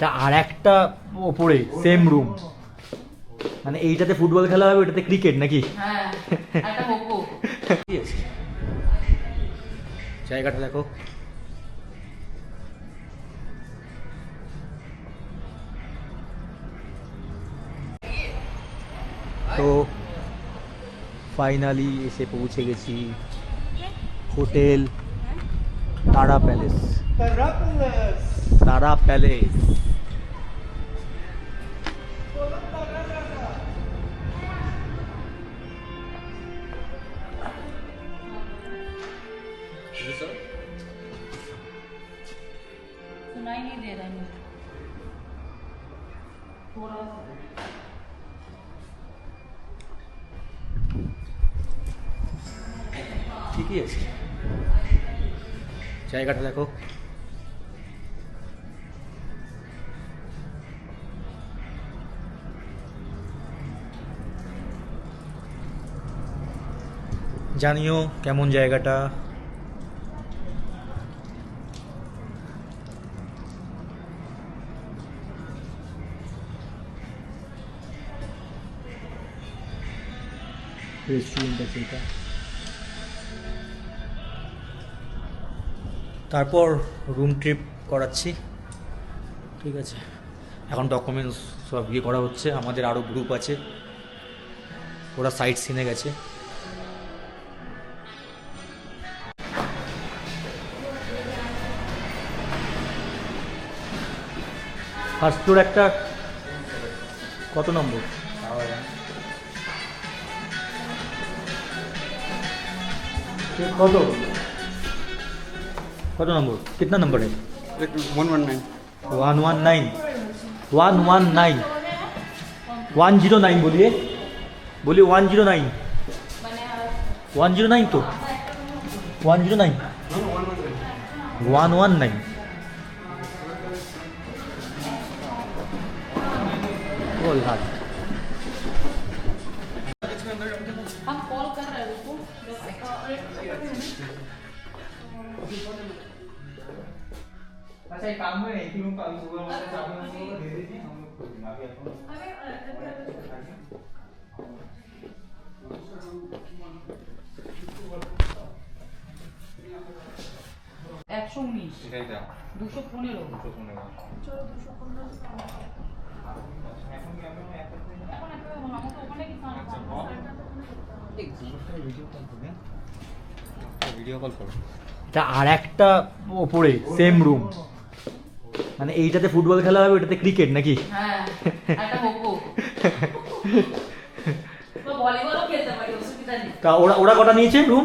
তা আর একটা ওপরে সেম রুম মানে এইটাতে ফুটবল খেলা হবে ওটাতে ক্রিকেট নাকি? হ্যাঁ জায়গাটা দেখো। তো ফাইনালি এসে পৌঁছে গেছি হোটেল তারা প্যালেস। তারা প্যালেস। सुनाई नहीं दे रहा है थोड़ा सा ঠিকই আছে জায়গাটা দেখো জানিও কেমন জায়গাটা তারপর রুম ট্রিপ করাচ্ছি। ঠিক আছে। এখন ডকুমেন্টস সব ইয়ে করা হচ্ছে। আমাদের আরও গ্রুপ আছে। ওরা সাইট সিনে গেছে। ফার্স্ট ফ্লোর একটা কত নম্বর? কত কত নম্বর कितना नंबर है one one nine one one nine one one nine one zero nine बोलिए बोलिए one zero nine one zero nine तो one zero nine one one nine हम कॉल कर रहे हैं আচ্ছা এই কাম হয়ে কি রকম কাজ করব এখন একশো উনিশ। দাও। দুশো পনেরো। দুশো পনেরো। চলো দুশো পনেরো। এখন কি আমি এটা আর একটা ওপরে সেম রুম মানে এইটাতে ফুটবল খেলা হবে ওটাতে ক্রিকেট নাকি? হ্যাঁ তা ওরা ওরা কটা নিয়েছে রুম